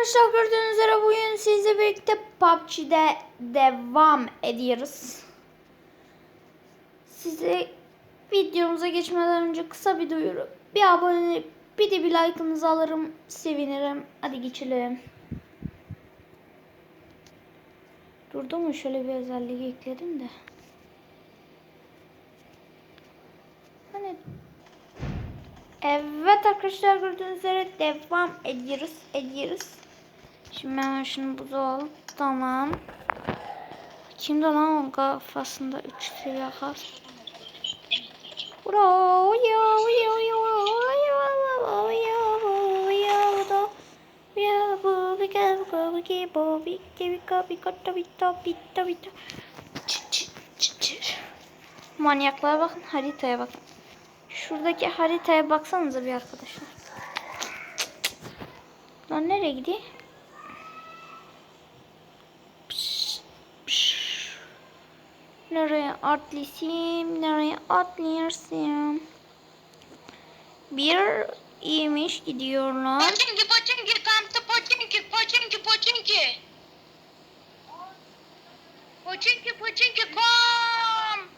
Arkadaşlar gördüğünüz üzere bugün sizle birlikte PUBG'de devam ediyoruz. Size videomuza geçmeden önce kısa bir duyuru. Bir abone bir de bir like'ınızı alırım sevinirim. Hadi geçelim. Durdu mu şöyle bir özellik ekledim de. Hani Evet arkadaşlar gördüğünüz üzere devam ediyoruz. Ediyoruz. Şimdi ben şunu buzdolabı tamam. Kimde lan onun kafasında 3 seviye kas? Ura uya uya uya Manyaklara bakın haritaya bakın. Şuradaki haritaya baksanıza bir arkadaşlar. Lan nereye gidiyor? Nereye atlayayım? Nereye atlayarsın? Bir iyiymiş gidiyorlar. Poçinki poçinki kampta poçinki poçinki poçinki. Poçinki poçinki kom.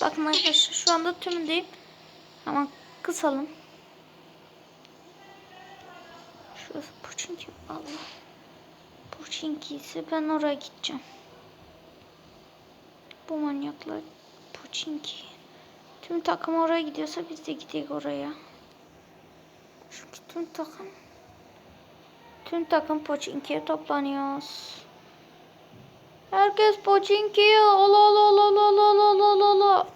Bakın arkadaşlar şu anda tümdeyim. Ama kısalım. Puçinki ise ben oraya gideceğim. Bu manyaklar Puçinki. Tüm takım oraya gidiyorsa biz de gidelim oraya. Çünkü tüm takım tüm takım Poçinki'ye toplanıyoruz. Herkes Poçinki'ye ola ola ola ola ola ola ola ola.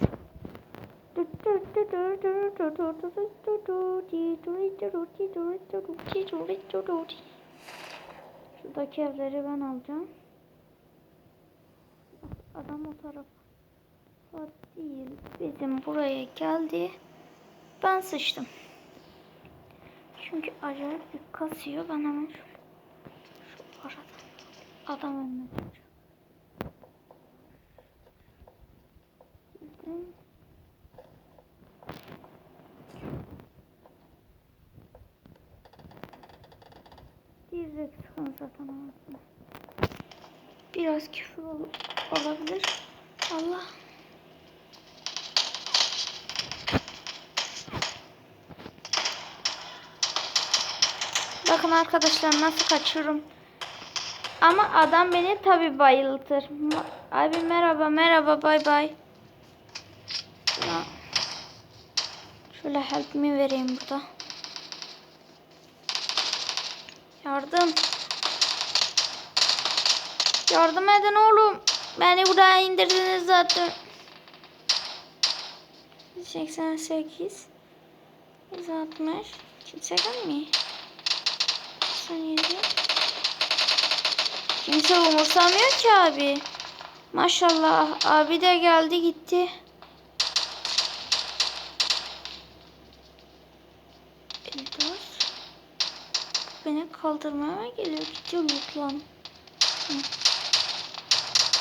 Şuradaki evleri ben alacağım. Adam o tarafa değil. Bizim buraya geldi. Ben sıçtım. Çünkü acayip bir kasıyor. Ben hemen şu, şu arada adam önüne Biraz küfür ol- olabilir. Allah. Bakın arkadaşlar nasıl kaçıyorum. Ama adam beni tabi bayıltır. Abi merhaba merhaba bay bay. Şöyle help me vereyim burada. Yardım. Yardım edin oğlum. Beni buraya indirdiniz zaten. 88 160 Kimse gelmiyor. 97 Kimse umursamıyor ki abi. Maşallah abi de geldi gitti. Beni kaldırmaya mı geliyor? Gidiyor lan. Hı.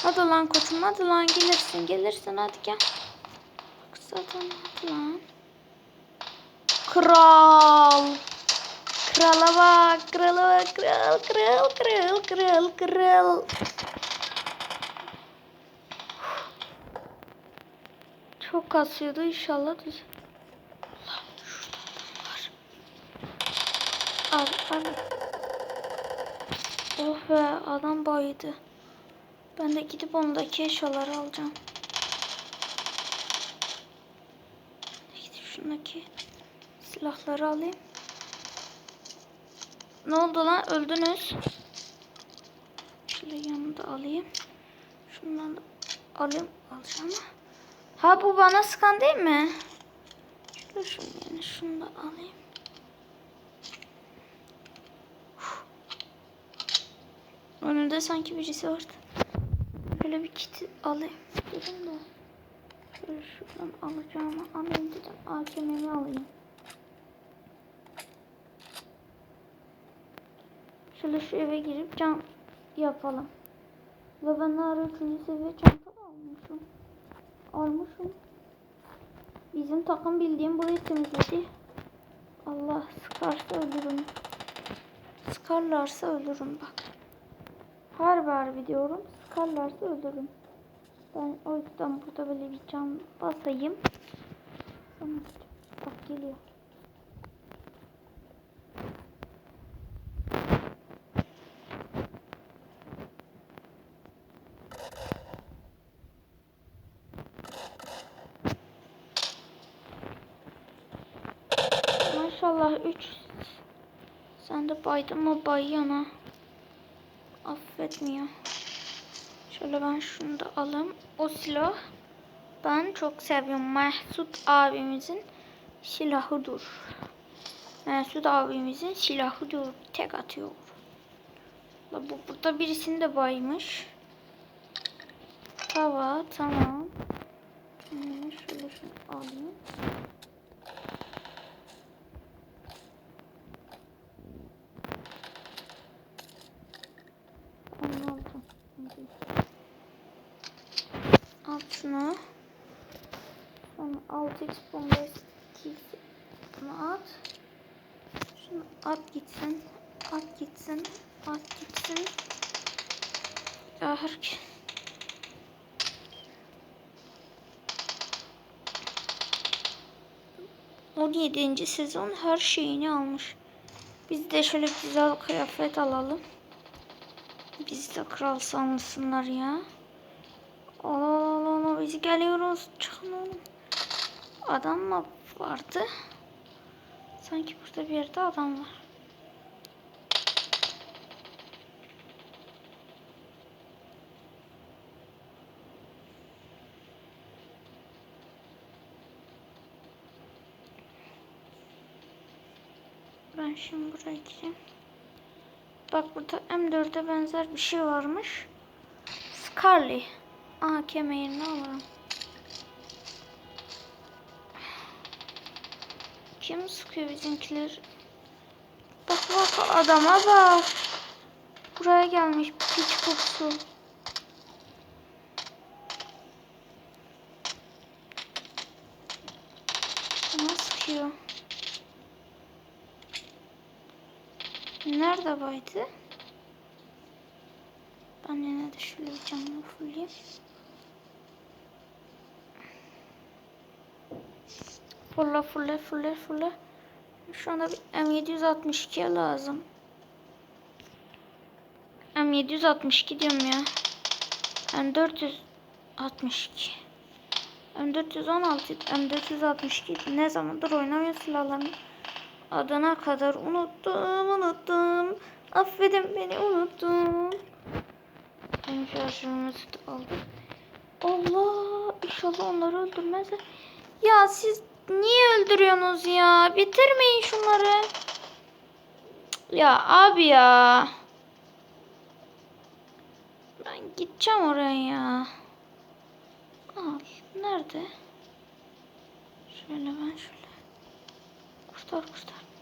Hadi lan koçum hadi lan gelirsin gelirsin hadi gel. Bak zaten hadi lan. Kral. Krala bak krala bak kral kral kral kral kral. Çok kasıyordu inşallah düz. Abi abi. Oh be adam baydı. Ben de gidip ondaki eşyaları alacağım. Gidip şundaki silahları alayım. Ne oldu lan? Öldünüz. Şöyle yanında alayım. Şundan da alayım. Alacağım. Ha bu bana sıkan değil mi? Şöyle şunu yani şunu da alayım. Önünde sanki birisi vardı. Böyle bir kit alayım dedim de. Şöyle şuradan alacağımı alayım dedim. AKM'mi alayım. Şöyle şu eve girip cam yapalım. Ve ben ara 3. seviye çanta almışım. Almışım. Bizim takım bildiğim burayı temizledi. Allah sıkarsa ölürüm. Sıkarlarsa ölürüm bak. Harbi harbi diyorum. Sıkarlarsa ölürüm. Ben o yüzden burada böyle bir can basayım. Bak geliyor. Maşallah 3 Sen de baydın mı bayana Affetmiyor Şöyle ben şunu da alayım. O silah Ben çok seviyorum. Mahsut abimizin Silahıdır. Mahsut abimizin silahıdır. Tek atıyor. Bu burada birisini de baymış. Tava tamam. Şöyle şunu alayım Onu aldım. Al şunu. Sonra 6x bomba Bunu at. Şunu at gitsin. At gitsin. At gitsin. Ya herkes. On yedinci sezon her şeyini almış. Biz de şöyle güzel kıyafet alalım. Biz de kral sanmasınlar ya. Allah Allah biz geliyoruz. Çıkın oğlum. Adam mı vardı? Sanki burada bir yerde adam var. Ben şimdi buraya gideyim. Bak burada M4'e benzer bir şey varmış. Scarly. Aa kemerini alırım. Kim sıkıyor bizimkiler? Bak bak adama bak. Buraya gelmiş piç kokusu. Bana sıkıyor. Nerede baydı? Ben yine de şöyle bir camını fullayayım. Fulla fulla fulla fulla. Şu anda bir M762 lazım. M762 diyorum ya. M462. M416, M462 ne zamandır oynamıyor silahlarını. Adana kadar unuttum, unuttum. Affedin beni unuttum. Benim şarjımızı da aldım. Allah inşallah onları öldürmezler. Ya siz niye öldürüyorsunuz ya? Bitirmeyin şunları. Ya abi ya. Ben gideceğim oraya ya. Al. Nerede? Şöyle ben şöyle. Kurtar kurtar.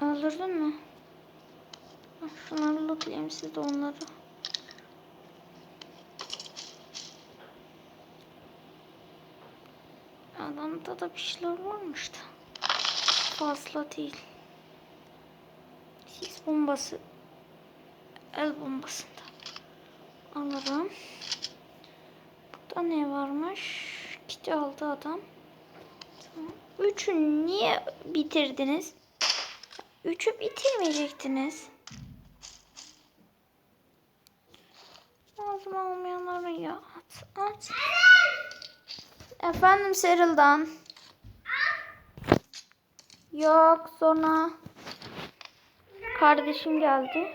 Öldürdün mü? Şunları lootlayayım siz de onları. Adamda da bir şeyler varmış da. Fazla değil. Sis bombası. El bombasında. Alırım. Burada ne varmış? Kiti aldı adam. Tamam. Üçü niye bitirdiniz? Üçü bitirmeyecektiniz. Lazım olmayanları ya at at. Efendim Seril'dan. Yok sonra. Kardeşim geldi.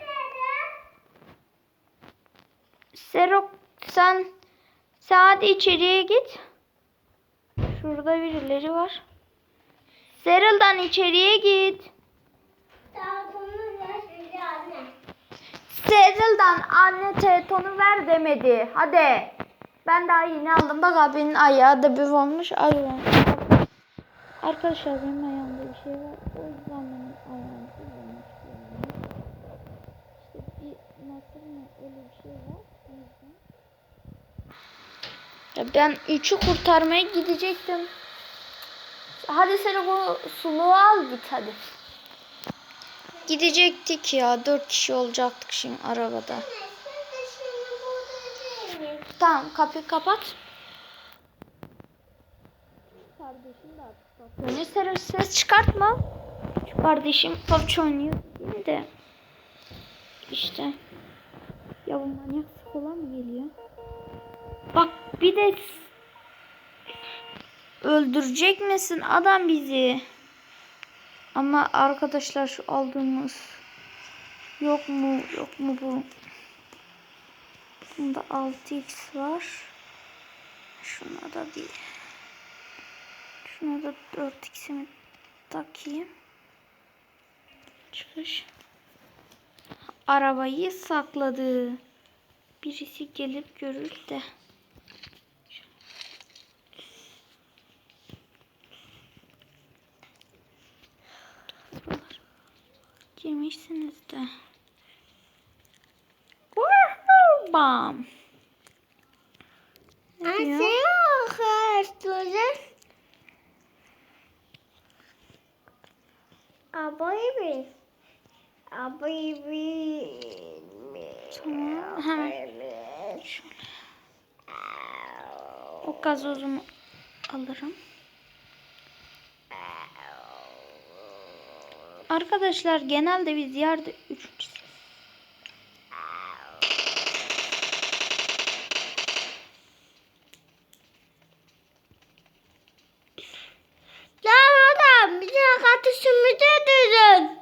Serok sen hadi içeriye git. Şurada birileri var. Serıl'dan içeriye git. Serıl'dan anne telefonu ver demedi. Hadi. Ben daha yeni aldım. Bak abinin ayağı da bir olmuş. Ay. Arkadaşlar benim ayağımda bir şey var. O yüzden benim ayağım istiyorum. İşte bir mı öyle bir şey var. O yüzden. Ya ben üçü kurtarmaya gidecektim. Hadi seni bu suluğu al git hadi. Gidecektik ya. Dört kişi olacaktık şimdi arabada. Tamam kapıyı kapat. Kardeşim de artık ses çıkartma. Şu kardeşim PUBG oynuyor. Yine de işte ya bu manyak falan mı geliyor? Bak bir de öldürecek misin adam bizi? Ama arkadaşlar şu aldığımız yok mu yok mu bu? Bunda 6x var. Şuna da bir şuna da 4x'imi takayım. Çıkış. Arabayı sakladı. Birisi gelip görür de. Girmişsiniz de. Bam. Ne diyor? Baby. A baby. Tamam. Hemen o gazozumu alırım. Arkadaşlar genelde biz yerde üçüncü Lan adam bize kardeşimize dedin.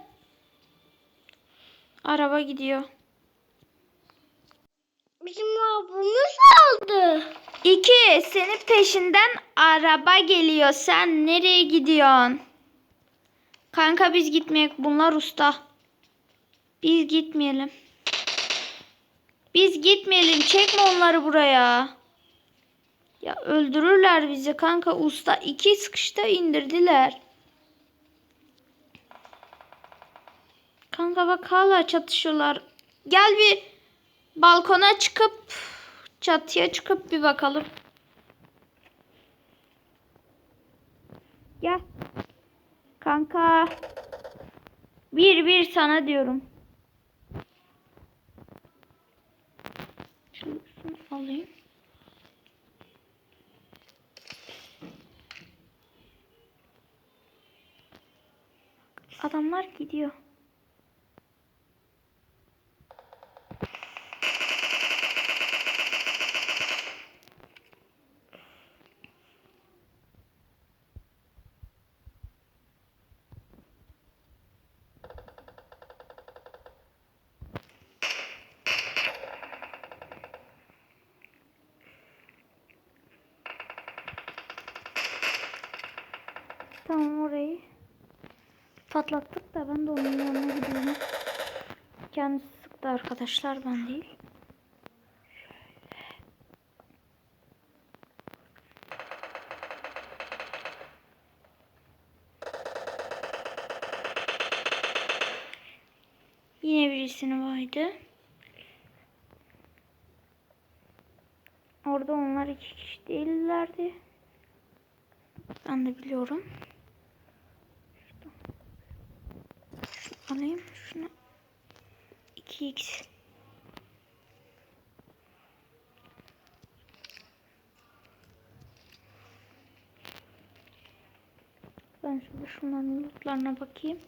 araba gidiyor. Bizim abimiz aldı. İki, senin peşinden araba geliyor. Sen nereye gidiyorsun? Kanka biz gitmeyek. Bunlar usta. Biz gitmeyelim. Biz gitmeyelim. Çekme onları buraya. Ya öldürürler bizi kanka. Usta iki sıkışta indirdiler. Kanka bak hala çatışıyorlar. Gel bir balkona çıkıp çatıya çıkıp bir bakalım. Gel. Kanka. Bir bir sana diyorum. Şunu, alayım. Adamlar gidiyor. Tamam orayı patlattık da ben de onun yanına gidiyorum. Kendisi sıktı arkadaşlar ben değil. Yine birisini vardı. Orada onlar iki kişi değillerdi. Ben de biliyorum. Şunu alayım. Şunu 2x. Ben şimdi şunların lootlarına bakayım.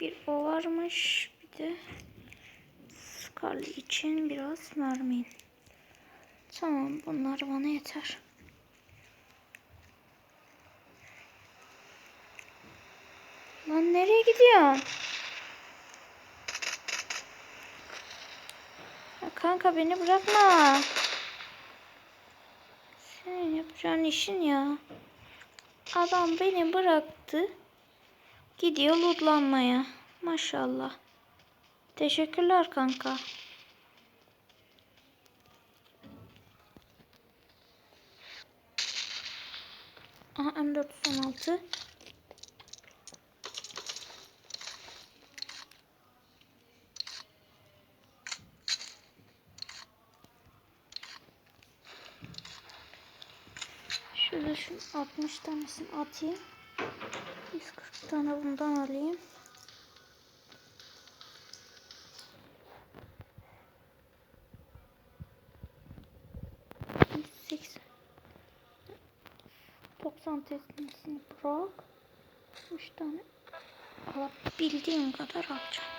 Bir o varmış. Bir de Scarlet için biraz mermi. Tamam bunlar bana yeter. Lan nereye gidiyorsun? Ya kanka beni bırakma. Senin yapacağın işin ya. Adam beni bıraktı. Gidiyor lootlanmaya. Maşallah. Teşekkürler kanka. Aha M416. Şöyle şu 60 tanesini atayım. 140 tane bundan alayım. Seksen. 90 tanesini bırak. 3 tane alabildiğim kadar alacağım.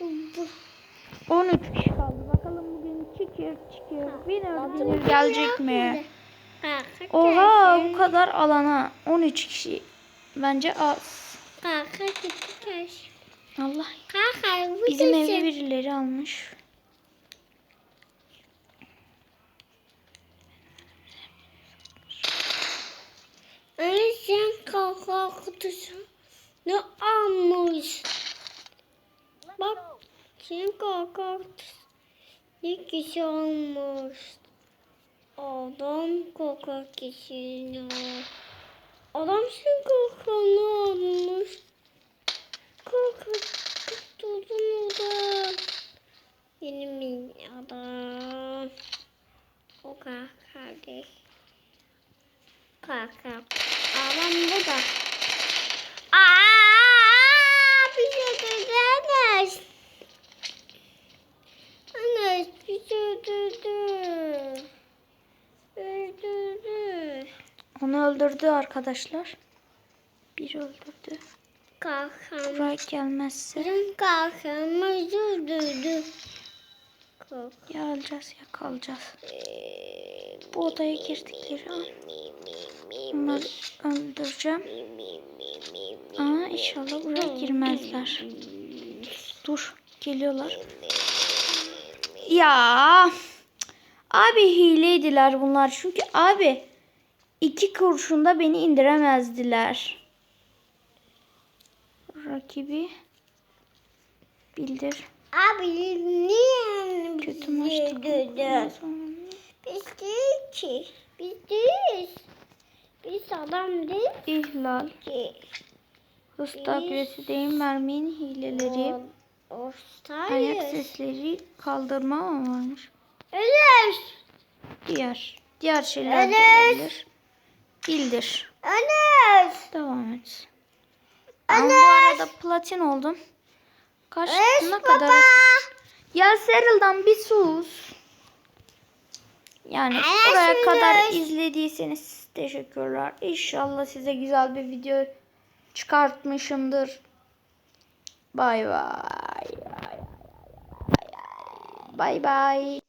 Bu 13 kişi kaldı. Bakalım bugün çıkıyor çıkıyor. Winner gelecek mi? Oha bu kadar alana 13 kişi. Bence az. Allah bizim evi birileri almış. Anne sen kanka kutusu ne almış? Bak sen kanka kutusu ne kişi almış? Adam kanka kişini Adam sen kanka ne almış? Kanka tutun adam. Benim adam. O kanka değil. Kanka. Adam bu da. Aa, bir şey öldürdü. Anne bir şey öldürdü. Öldürdü. Onu öldürdü arkadaşlar. Bir öldürdü. Kalkam. Buraya gelmezse Bizim kalkamız öldürdü. Ya alacağız ya kalacağız. Bu odaya girdik geri. Bunları öldüreceğim. Aa inşallah buraya girmezler. Dur geliyorlar. Ya abi hileydiler bunlar çünkü abi iki kurşunda beni indiremezdiler. Rakibi bildir. Abi niye Kötü maçtı. Biz değil ki. Biz değiliz. Biz adam değil İhlal. ki. Takviyesi değil merminin hileleri. Ayak Ortayız. sesleri kaldırma mı varmış? Ölür. Diğer. Diğer şeyler de Evet. olabilir. Bildir. Ölür. Devam et. Ben bu arada platin oldum. Kaç Evet ne baba. kadar? Ya Seral'dan bir sus. Yani Evet, buraya şimdi. kadar izlediyseniz teşekkürler. İnşallah size güzel bir video çıkartmışımdır. Bay bay. Bay bay.